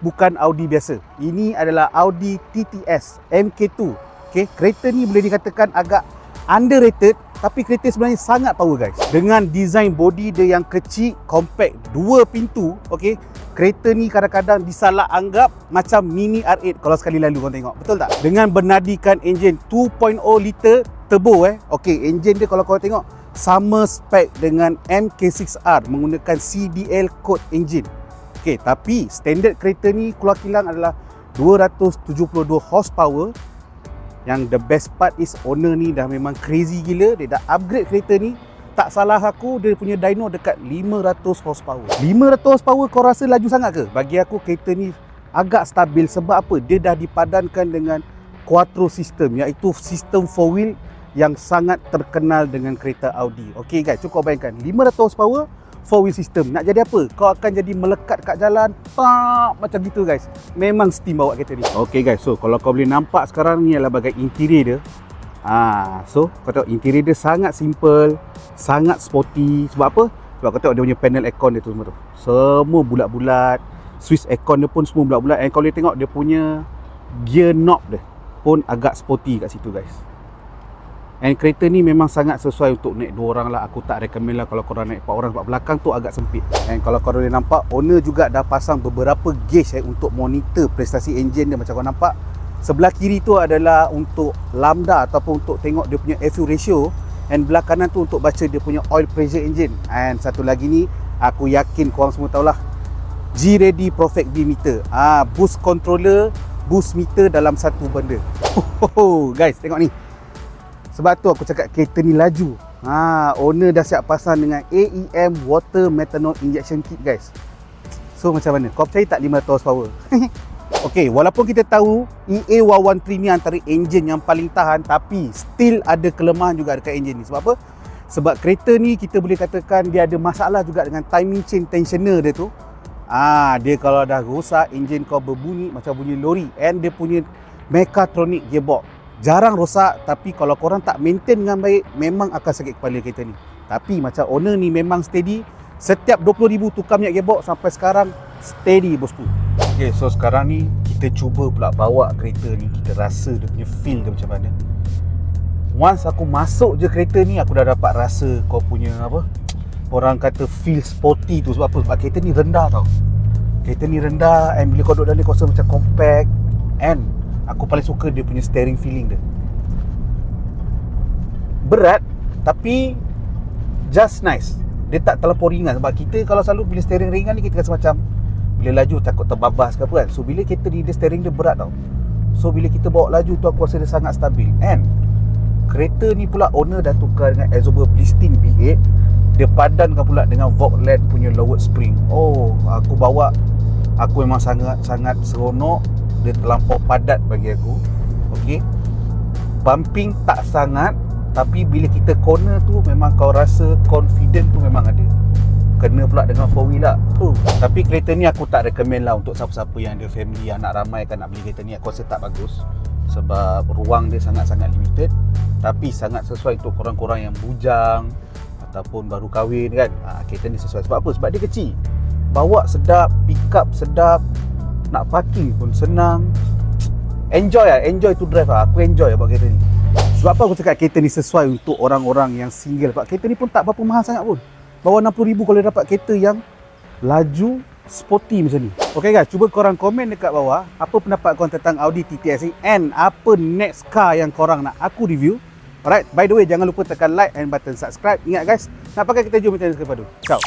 bukan Audi biasa. Ini adalah Audi TTS MK2. Okay, kereta ni boleh dikatakan agak underrated tapi kereta sebenarnya sangat power guys. Dengan design body dia yang kecil, compact, dua pintu, okay, kereta ni kadang-kadang disalah anggap macam mini R8 kalau sekali lalu kau tengok. Betul tak? Dengan bernadikan enjin 2.0 liter turbo eh. Okay, enjin dia kalau kau tengok sama spek dengan MK6R menggunakan CDL code engine. Okey, tapi standard kereta ni keluar kilang adalah 272 horsepower. Yang the best part is owner ni dah memang crazy gila, dia dah upgrade kereta ni. Tak salah aku dia punya dyno dekat 500 horsepower. 500 horsepower kau rasa laju sangat ke? Bagi aku kereta ni agak stabil sebab apa? Dia dah dipadankan dengan quattro system iaitu sistem four wheel yang sangat terkenal dengan kereta Audi. Okey guys, cukup bayangkan 500 horsepower four wheel system. Nak jadi apa? Kau akan jadi melekat kat jalan, tak macam gitu guys. Memang steam bawa kereta ni. Okey guys, so kalau kau boleh nampak sekarang ni adalah bagai interior dia. Ah, so kau tengok interior dia sangat simple, sangat sporty. Sebab apa? Sebab kau tengok dia punya panel aircon dia tu semua tu. Semua bulat-bulat. Swiss aircon dia pun semua bulat-bulat. And kau boleh tengok dia punya gear knob dia pun agak sporty kat situ guys. And kereta ni memang sangat sesuai untuk naik dua orang lah. Aku tak recommend lah kalau korang naik empat orang sebab belakang tu agak sempit. And kalau korang boleh nampak, owner juga dah pasang beberapa gauge eh, untuk monitor prestasi enjin dia macam korang nampak. Sebelah kiri tu adalah untuk lambda ataupun untuk tengok dia punya FU ratio. And belah kanan tu untuk baca dia punya oil pressure engine. And satu lagi ni, aku yakin korang semua tahulah. G-Ready Perfect B meter. Ah, boost controller, boost meter dalam satu benda. Oh, guys, tengok ni. Sebab tu aku cakap kereta ni laju. Ha, owner dah siap pasang dengan AEM Water Methanol Injection Kit guys. So macam mana? Kau percaya tak 500 horsepower? Okey, walaupun kita tahu E EA113 ni antara enjin yang paling tahan tapi still ada kelemahan juga dekat enjin ni. Sebab apa? Sebab kereta ni kita boleh katakan dia ada masalah juga dengan timing chain tensioner dia tu. Ah, dia kalau dah rosak enjin kau berbunyi macam bunyi lori and dia punya mechatronic gearbox jarang rosak tapi kalau korang tak maintain dengan baik memang akan sakit kepala kereta ni. Tapi macam owner ni memang steady setiap 20,000 tukar minyak gearbox sampai sekarang steady bosku. Ok so sekarang ni kita cuba pula bawa kereta ni kita rasa dia punya feel dia macam mana. Once aku masuk je kereta ni aku dah dapat rasa kau punya apa orang kata feel sporty tu. Sebab apa? Sebab kereta ni rendah tau. Kereta ni rendah and bila kau duduk dalam ni kau rasa macam compact. And Aku paling suka dia punya steering feeling dia. Berat Tapi Just nice. Dia tak terlalu ringan Sebab kita kalau selalu Bila steering ringan ni Kita rasa macam Bila laju takut terbabas ke apa kan. So bila kereta ni Dia steering dia berat tau. So bila kita bawa laju tu Aku rasa dia sangat stabil. And Kereta ni pula Owner dah tukar dengan Azoba Blistin B8 Dia padankan pula Dengan Vogtland punya lowered spring. Oh Aku bawa. Aku memang sangat Sangat seronok dia terlampau padat bagi aku. Okey? Bumping tak sangat Tapi bila kita corner tu Memang kau rasa confident tu memang ada. Kena pula dengan four wheel lah. Uh. Tapi kereta ni aku tak recommend lah Untuk siapa-siapa yang ada family Anak ramai kan nak beli kereta ni. Aku rasa tak bagus Sebab ruang dia sangat-sangat limited. Tapi sangat sesuai untuk korang-korang yang bujang Ataupun baru kahwin kan. Ha, Kereta ni sesuai. Sebab apa? Sebab dia kecil. Bawa sedap Pick up sedap nak parking pun senang. Enjoy lah enjoy to drive lah. Aku enjoy lah buat kereta ni. Sebab apa aku cakap kereta ni sesuai untuk orang-orang yang single? Sebab kereta ni pun tak berapa mahal sangat pun. Bawah RM60,000 kalau dapat kereta yang laju sporty macam ni. Ok guys. Cuba korang komen dekat bawah apa pendapat korang tentang Audi TTS ni and apa next car yang korang nak aku review. Alright, by the way jangan lupa tekan like and button subscribe. Ingat guys, nak pakai kita jom channel Kepadu. Ciao.